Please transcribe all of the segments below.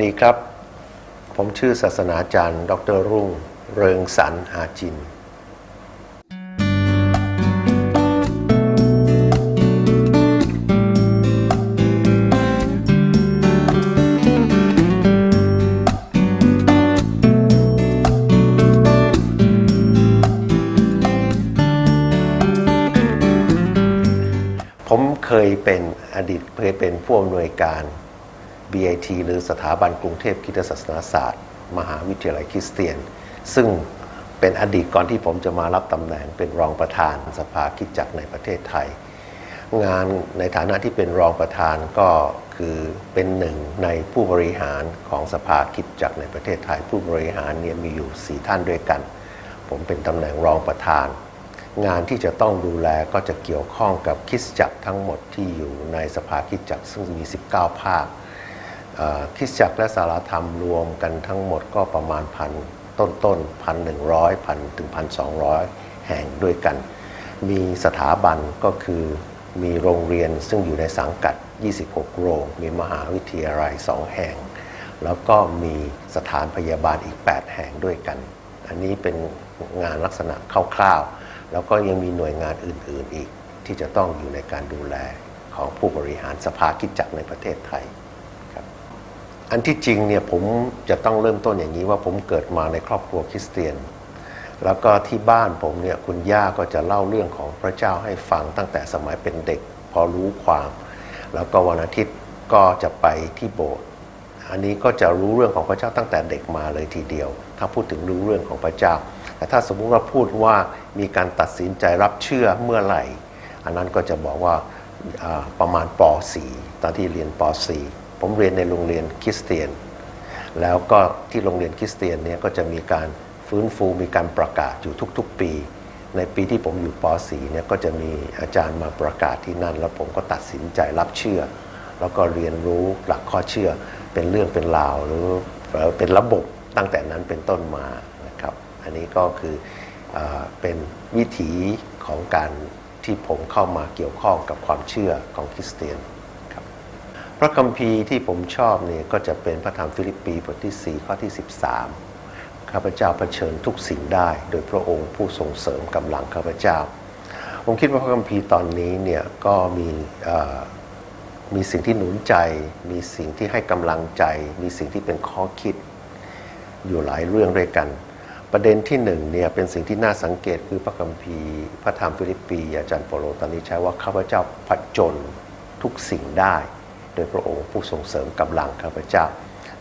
สวัสดีครับ ผมชื่อศาสนาจารย์ ดรรุ่ง เริงสรรหาจิน ผมเคยเป็นอดีตเคยเป็นผู้อำนวยการ BIT หรือสถาบันกรุงเทพคริสตศาสนาศาสตร์ มหาวิทยาลัยคริสเตียน ซึ่งเป็นอดีตก่อนที่ผมจะมารับตำแหน่งเป็นรองประธานสภาคิดจักในประเทศไทย งานในฐานะที่เป็นรองประธานก็คือเป็นหนึ่งในผู้บริหารของสภาคิดจักในประเทศไทย ผู้บริหารเนี่ยมีอยู่ 4 ท่านด้วยกัน ผมเป็นตำแหน่งรองประธาน งานที่จะต้องดูแลก็จะเกี่ยวข้องกับคริสตจักทั้งหมดที่อยู่ในสภาคิดจักซึ่งมี 19 ภาค คริสตจักและสารธรรมรวมกันทั้งหมดก็ประมาณพันต้นต้นพันหนึ่งร้อยพันถึงพันสองร้อยแห่งด้วยกัน มีสถาบันก็คือมีโรงเรียนซึ่งอยู่ในสังกัด 26 โรง มีมหาวิทยาลัย 2 แห่ง แล้วก็มีสถานพยาบาลอีก 8 แห่งด้วยกัน อันนี้เป็นงานลักษณะคร่าวๆ แล้วก็ยังมีหน่วยงานอื่นๆอีกที่จะต้องอยู่ในการดูแลของผู้บริหารสภาคิดจักรในประเทศไทย อันที่จริงเนี่ยผมจะต้องเริ่มต้นอย่างนี้ว่าผมเกิดมาในครอบครัวคริสเตียน แล้วก็ที่บ้านผมเนี่ยคุณย่าก็จะเล่าเรื่องของพระเจ้าให้ฟังตั้งแต่สมัยเป็นเด็ก พอรู้ความ แล้วก็วันอาทิตย์ก็จะไปที่โบสถ์อันนี้ก็จะรู้เรื่องของพระเจ้าตั้งแต่เด็กมาเลยทีเดียว ถ้าพูดถึงรู้เรื่องของพระเจ้า แต่ถ้าสมมุติว่าพูดว่ามีการตัดสินใจรับเชื่อเมื่อไหร่ อันนั้นก็จะบอกว่าอ่าประมาณป .4 ตอนที่เรียนป .4 ผมเรียนในโรงเรียนคริสเตียน แล้วก็ที่โรงเรียนคริสเตียนเนี่ยก็จะมีการฟื้นฟูมีการประกาศอยู่ทุกๆปี ในปีที่ผมอยู่ป .4 เนี่ยก็จะมีอาจารย์มาประกาศที่นั่น แล้วผมก็ตัดสินใจรับเชื่อ แล้วก็เรียนรู้หลักข้อเชื่อเป็นเรื่องเป็นราวหรือเป็นระบบตั้งแต่นั้นเป็นต้นมานะครับ อันนี้ก็คือเอเป็นวิถีของการที่ผมเข้ามาเกี่ยวข้องกับความเชื่อของคริสเตียน พระคัมภีร์ที่ผมชอบเนี่ยก็จะเป็นพระธรรมฟิลิปปีบทที่ 4 ข้อที่ 13 ข้าพเจ้าเผชิญทุกสิ่งได้ โดยพระองค์ผู้ส่งเสริมกำลังข้าพเจ้า ผมคิดว่าพระคัมภีร์ตอนนี้เนี่ยก็มีมีสิ่งที่หนุนใจ มีสิ่งที่ให้กำลังใจ มีสิ่งที่เป็นข้อคิด อยู่หลายเรื่องด้วยกัน ประเด็นที่หนึ่งเนี่ยเป็นสิ่งที่น่าสังเกตคือพระคัมภีร์พระธรรมฟิลิปปีอาจารย์เปโลตอนนี้ใช้ว่าข้าพเจ้าผจญทุกสิ่งได้ โดยพระองค์ผู้ส่งเสริมกำลังข้าพเจ้า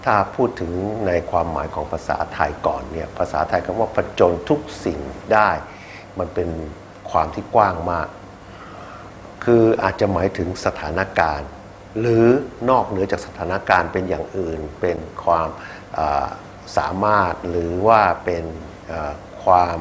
ถ้าพูดถึงในความหมายของภาษาไทยก่อนเนี่ยภาษาไทยคำว่าผจญทุกสิ่งได้ มันเป็นความที่กว้างมาก คืออาจจะหมายถึงสถานการณ์ หรือนอกเหนือจากสถานการณ์เป็นอย่างอื่น เป็นความาสามารถหรือว่าเป็นความ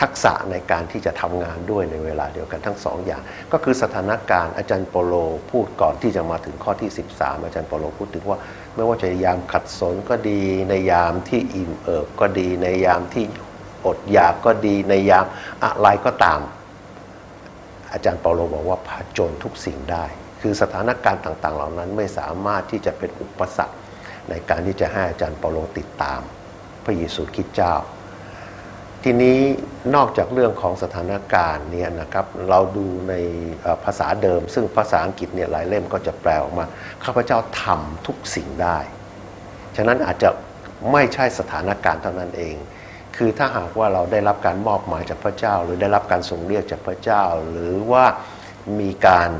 ทักษะในการที่จะทำงานด้วยในเวลาเดียวกันทั้งสองอย่าง ก็คือสถานการณ์อาจารย์โปโลพูดก่อนที่จะมาถึงข้อที่ 13 อาจารย์โปโลพูดถึงว่า ไม่ว่าจะยามขัดสนก็ดี ในยามที่อิ่มเอิบก็ดี ในยามที่อดอยากก็ดีในยามอะไรก็ตาม อาจารย์เปาโลบอกว่าผจญทุกสิ่งได้ คือสถานการณ์ต่าง ๆ เหล่านั้นไม่สามารถที่จะเป็นอุปสรรคในการที่จะให้อาจารย์เปาโลติดตาม พระเยซูคริสต์เจ้า ทีนี้ นอกจากเรื่องของสถานการณ์เนี่ยนะครับเราดูในภาษาเดิม ซึ่งภาษาอังกฤษเนี่ยหลายเล่มก็จะแปลออกมาข้าพเจ้าทำทุกสิ่งได้ ฉะนั้นอาจจะไม่ใช่สถานการณ์เท่านั้นเอง คือถ้าหากว่าเราได้รับการมอบหมายจากพระเจ้า หรือได้รับการทรงเรียกจากพระเจ้า หรือว่ามีการ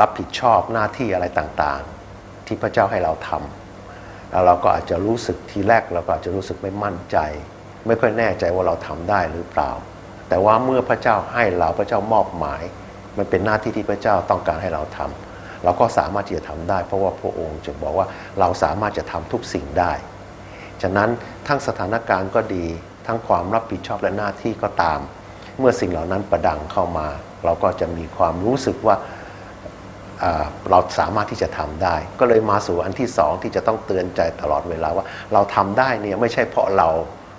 รับผิดชอบหน้าที่อะไรต่างๆ ที่พระเจ้าให้เราทำเราก็อาจจะรู้สึกทีแรกเราก็อาจจะรู้สึกไม่มั่นใจ ไม่ค่อยแน่ใจว่าเราทำได้หรือเปล่า แต่ว่าเมื่อพระเจ้าให้เราพระเจ้ามอบหมาย มันเป็นหน้าที่ที่พระเจ้าต้องการให้เราทำเราก็สามารถที่จะทำได้ เพราะว่าพระองค์จะบอกว่าเราสามารถจะทำทุกสิ่งได้ ฉะนั้นทั้งสถานการณ์ก็ดี ทั้งความรับผิดชอบและหน้าที่ก็ตาม เมื่อสิ่งเหล่านั้นประดังเข้ามา เราก็จะมีความรู้สึกว่าเราสามารถที่จะทำได้ ก็เลยมาสู่อันที่สองที่จะต้องเตือนใจตลอดเวลาว่า เราทำได้เนี่ยไม่ใช่เพราะเรา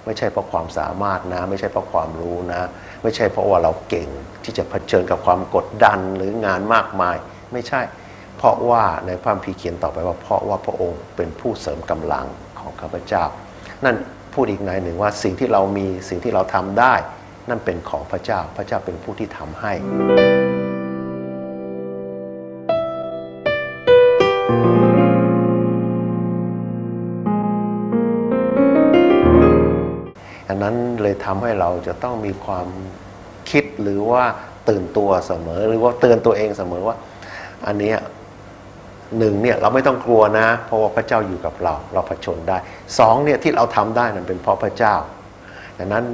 ไม่ใช่เพราะความสามารถนะ ไม่ใช่เพราะความรู้นะ ไม่ใช่เพราะว่าเราเก่งที่จะเผชิญกับความกดดันหรืองานมากมาย ไม่ใช่ เพราะว่าในพระคัมภีเขียนต่อไปว่าเพราะว่าพระองค์เป็นผู้เสริมกำลังของข้าพเจ้า นั่นพูดอีกในหนึ่งว่าสิ่งที่เรามีสิ่งที่เราทำได้ นั่นเป็นของพระเจ้าพระเจ้าเป็นผู้ที่ทำให้ นั้นเลยทำให้เราจะต้องมีความคิดหรือว่าตื่นตัวเสมอ หรือว่าเตือนตัวเองเสมอว่า อันนี้หนึ่งเนี่ยเราไม่ต้องกลัวนะ เพราะว่าพระเจ้าอยู่กับเรา เราผจญได้สองเนี่ยที่เราทำได้นั่นเป็นเพราะพระเจ้าดังนั้น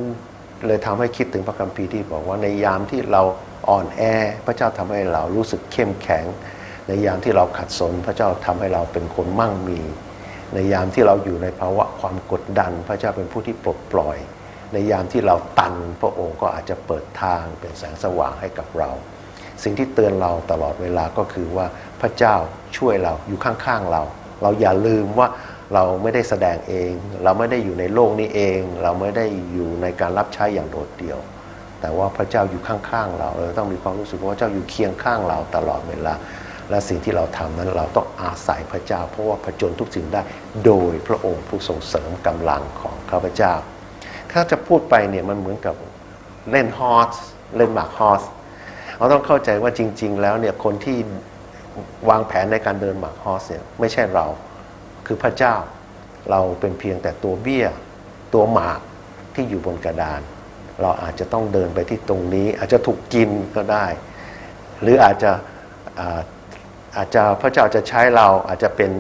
เลยทำให้คิดถึงพระคัมภีร์ที่บอกว่าในยามที่เราอ่อนแอ พระเจ้าทำให้เรารู้สึกเข้มแข็ง ในยามที่เราขัดสน พระเจ้าทำให้เราเป็นคนมั่งมี ในยามที่เราอยู่ในภาวะความกดดัน พระเจ้าเป็นผู้ที่ปลดปล่อย ในยามที่เราตันพระองค์ก็อาจจะเปิดทางเป็นแสงสว่างให้กับเรา สิ่งที่เตือนเราตลอดเวลาก็คือว่าพระเจ้าช่วยเราอยู่ข้างๆเรา เราอย่าลืมว่าเราไม่ได้แสดงเอง เราไม่ได้อยู่ในโลกนี้เอง เราไม่ได้อยู่ในการรับใช้อย่างโดดเดี่ยว แต่ว่าพระเจ้าอยู่ข้างๆเราเราต้องมีความรู้สึกว่าพระเจ้าอยู่เคียงข้างเราตลอดเวลา และสิ่งที่เราทำนั้นเราต้องอาศัยพระเจ้า เพราะว่าผจญทุกสิ่งได้โดยพระองค์ผู้ทรงเสริมกำลังของข้าพเจ้าถ้าจะพูดไปเนี่ยมันเหมือนกับเล่นฮอสเล่นหมากฮอสเราต้องเข้าใจว่าจริง ๆ แล้วเนี่ยคนที่วางแผนในการเดินหมากฮอสเนี่ยไม่ใช่เราคือพระเจ้าเราเป็นเพียงแต่ตัวเบี้ยตัวหมากที่อยู่บนกระดาน เราอาจจะต้องเดินไปที่ตรงนี้ อาจจะถูกกินก็ได้ หรืออาจจะ อาจจะพระเจ้าจะใช้เราอาจจะเป็น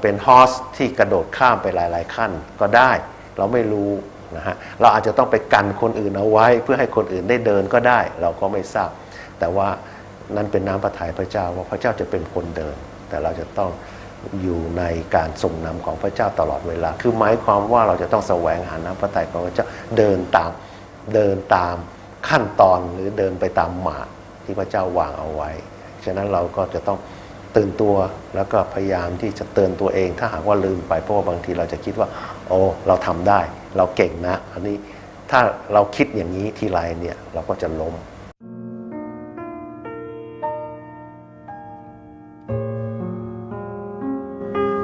เป็นฮอสที่กระโดดข้ามไปหลาย ๆ ขั้นก็ได้เราไม่รู้นะฮะเราอาจจะต้องไปกันคนอื่นเอาไว้ เพื่อให้คนอื่นได้เดินก็ได้ เราก็ไม่ทราบ แต่ว่านั่นเป็นน้ำพระทัยพระเจ้าว่าพระเจ้าจะเป็นคนเดิน แต่เราจะต้องอยู่ในการทรงนำของพระเจ้าตลอดเวลา คือหมายความว่าเราจะต้องแสวงหาน้ำพระทัยของพระเจ้าเดินตามเดินตามขั้นตอนหรือเดินไปตามหมากที่พระเจ้าวางเอาไว้ ฉะนั้นเราก็จะต้องตื่นตัวแล้วก็พยายามที่จะเตือนตัวเอง ถ้าหากว่าลืมไปเพราะว่าบางทีเราจะคิดว่า โอ้เราทำได้ เราเก่งนะ อันนี้ถ้าเราคิดอย่างนี้ทีไรเนี่ยเราก็จะล้ม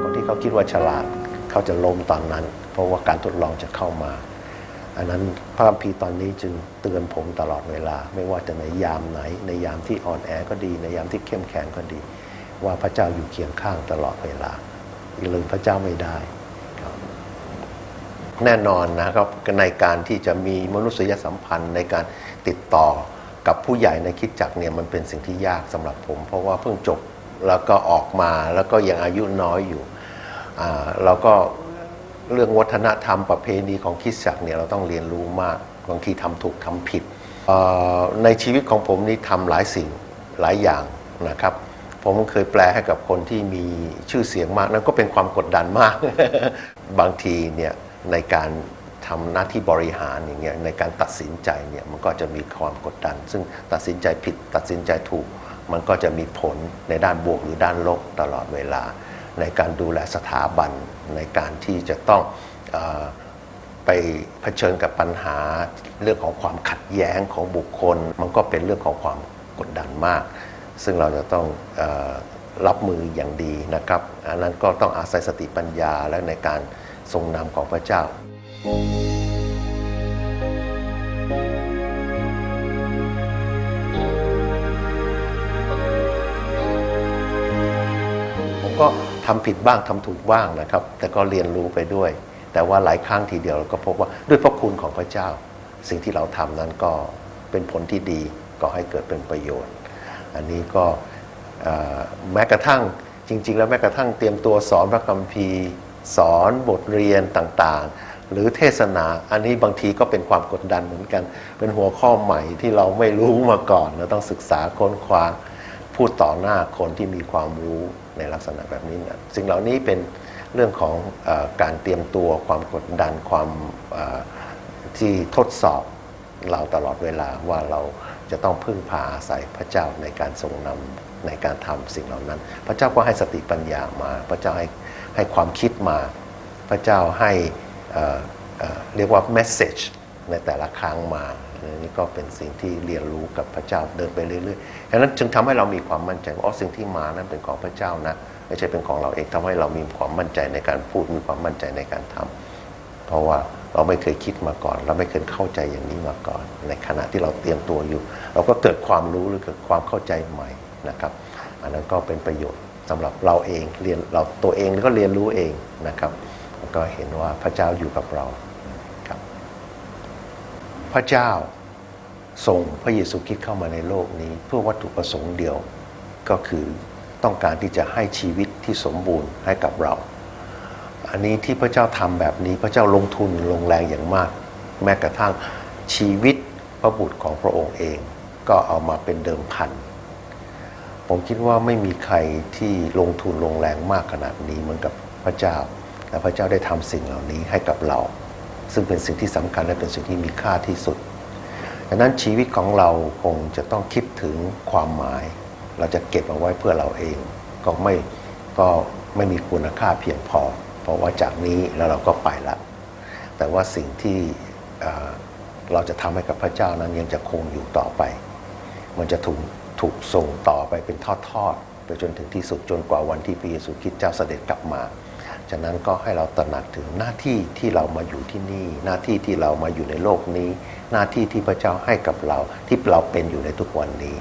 คนที่เขาคิดว่าฉลาดเขาจะล้มตอนนั้น เพราะว่าการทดลองจะเข้ามา อันนั้นพระคัมภีร์ตอนนี้จึงเตือนผมตลอดเวลา ไม่ว่าจะในยามไหน ในยามที่อ่อนแอก็ดี ในยามที่เข้มแข็งก็ดี ว่าพระเจ้าอยู่เคียงข้างตลอดเวลาอย่าลืมพระเจ้าไม่ได้ครับแน่นอนนะครับในการที่จะมีมนุษยสัมพันธ์ในการติดต่อกับผู้ใหญ่ในคิดจักเนี่ยมันเป็นสิ่งที่ยากสำหรับผม เพราะว่าเพิ่งจบแล้วก็ออกมาแล้วก็ยังอายุน้อยอยู่เราก็ เรื่องวัฒนธรรมประเพณีของคริดจักรเนี่ยเราต้องเรียนรู้มากบางทีทำถูกทำผิด ในชีวิตของผมนี่ทำหลายสิ่งหลายอย่างนะครับ ผมเคยแปลให้กับคนที่มีชื่อเสียงมากนั่นก็เป็นความกดดันมาก บางทีเนี่ยในการทำหน้าที่บริหารอย่างเงี้ยในการตัดสินใจเนี่ยมันก็จะมีความกดดัน ซึ่งตัดสินใจผิดตัดสินใจถูก มันก็จะมีผลในด้านบวกหรือด้านลบตลอดเวลา ในการดูแลสถาบัน ในการที่จะต้องอไปเผชิญกับปัญหาเรื่องของความขัดแย้งของบุคคล มันก็เป็นเรื่องของความกดดันมาก ซึ่งเราจะต้องอรับมืออย่างดีนะครับ อันนั้นก็ต้องอาศัยสติปัญญาและในการทรงนำของพระเจ้าผม ทำผิดบ้างทำถูกบ้างนะครับ แต่ก็เรียนรู้ไปด้วย แต่ว่าหลายครั้งทีเดียวเราก็พบว่าด้วยพระคุณของพระเจ้า สิ่งที่เราทำนั้นก็เป็นผลที่ดีก็ให้เกิดเป็นประโยชน์ อันนี้ก็แม้กระทั่งจริง ๆ แล้วแม้กระทั่งเตรียมตัวสอนพระคัมภีร์ สอนบทเรียนต่างๆ หรือเทศนาอันนี้บางทีก็เป็นความกดดันเหมือนกัน เป็นหัวข้อใหม่ที่เราไม่รู้มาก่อนเราต้องศึกษาค้นคว้า พูดต่อหน้าคนที่มีความรู้ในลักษณะแบบนี้นะสิ่งเหล่านี้เป็นเรื่องของอการเตรียมตัวความกดดันความที่ทดสอบเราตลอดเวลาว่าเราจะต้องพึ่งพาอาศัยพระเจ้าในการทรงนำในการทำสิ่งเหล่านั้น พระเจ้าก็ให้สติปัญญามา พระเจ้าให้ให้ความคิดมา พระเจ้าให้เรียกว่า message ในแต่ละครั้งมา นนี้ก็เป็นสิ่งที่เรียนรู้กับพระเจ้าเดินไปเรื่อยๆดังนั้นจึงทำให้เรามีความมั่นใจว่าอ๋อสิ่งที่มานั้นเป็นของพระเจ้านะไม่ใช่เป็นของเราเองทำให้เรามีความมั่นใจในการพูดมีความมั่นใจในการทำเพราะว่าเราไม่เคยคิดมาก่อน เราไม่เคยเข้าใจอย่างนี้มาก่อน ในขณะที่เราเตรียมตัวอยู่ เราก็เกิดความรู้หรือเกิดความเข้าใจใหม่นะครับ อันนั้นก็เป็นประโยชน์สำหรับเราเองเรียนเราตัวเองก็เรียนรู้เองนะครับก็เห็นว่าพระเจ้าอยู่กับเราครับ พระเจ้า ส่งพระเยซูคริสต์เข้ามาในโลกนี้ เพื่อวัตถุประสงค์เดียวก็คือต้องการที่จะให้ชีวิตที่สมบูรณ์ให้กับเรา อันนี้ที่พระเจ้าทำแบบนี้พระเจ้าลงทุนลงแรงอย่างมาก แม้กระทั่งชีวิตพระบุตรของพระองค์เอง ก็เอามาเป็นเดิมพันผมคิดว่าไม่มีใครที่ลงทุนลงแรงมากขนาดนี้เหมือนกับพระเจ้าและพระเจ้าได้ทำสิ่งเหล่านี้ให้กับเรา ซึ่งเป็นสิ่งที่สำคัญและเป็นสิ่งที่มีค่าที่สุด ดังนั้นชีวิตของเราคงจะต้องคิดถึงความหมาย เราจะเก็บเอาไว้เพื่อเราเอง ก็ไม่ก็ไม่มีคุณค่าเพียงพอ เพราะว่าจากนี้แล้วเราก็ไปละแต่ว่าสิ่งที่เราจะทำให้กับพระเจ้านั้นยังจะคงอยู่ต่อไป มันจะถูกถูกส่งต่อไปเป็นทอดๆไปจนถึงที่สุดจนกว่าวันที่พระเยซูคริสต์เจ้าเสด็จกลับมา ฉะนั้นก็ให้เราตระหนักถึงหน้าที่ที่เรามาอยู่ที่นี่ หน้าที่ที่เรามาอยู่ในโลกนี้ หน้าที่ที่พระเจ้าให้กับเราที่เราเป็นอยู่ในทุกวันนี้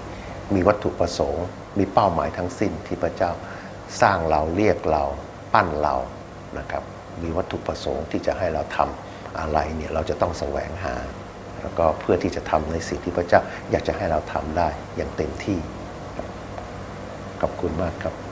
มีวัตถุประสงค์ มีเป้าหมายทั้งสิ้นที่พระเจ้าสร้างเราเรียกเราปั้นเรานะครับมีวัตถุประสงค์ที่จะให้เราทำอะไรเนี่ยเราจะต้องแสวงหา แล้วก็เพื่อที่จะทำในสิ่งที่พระเจ้าอยากจะให้เราทำได้อย่างเต็มที่ขอบคุณมากครับ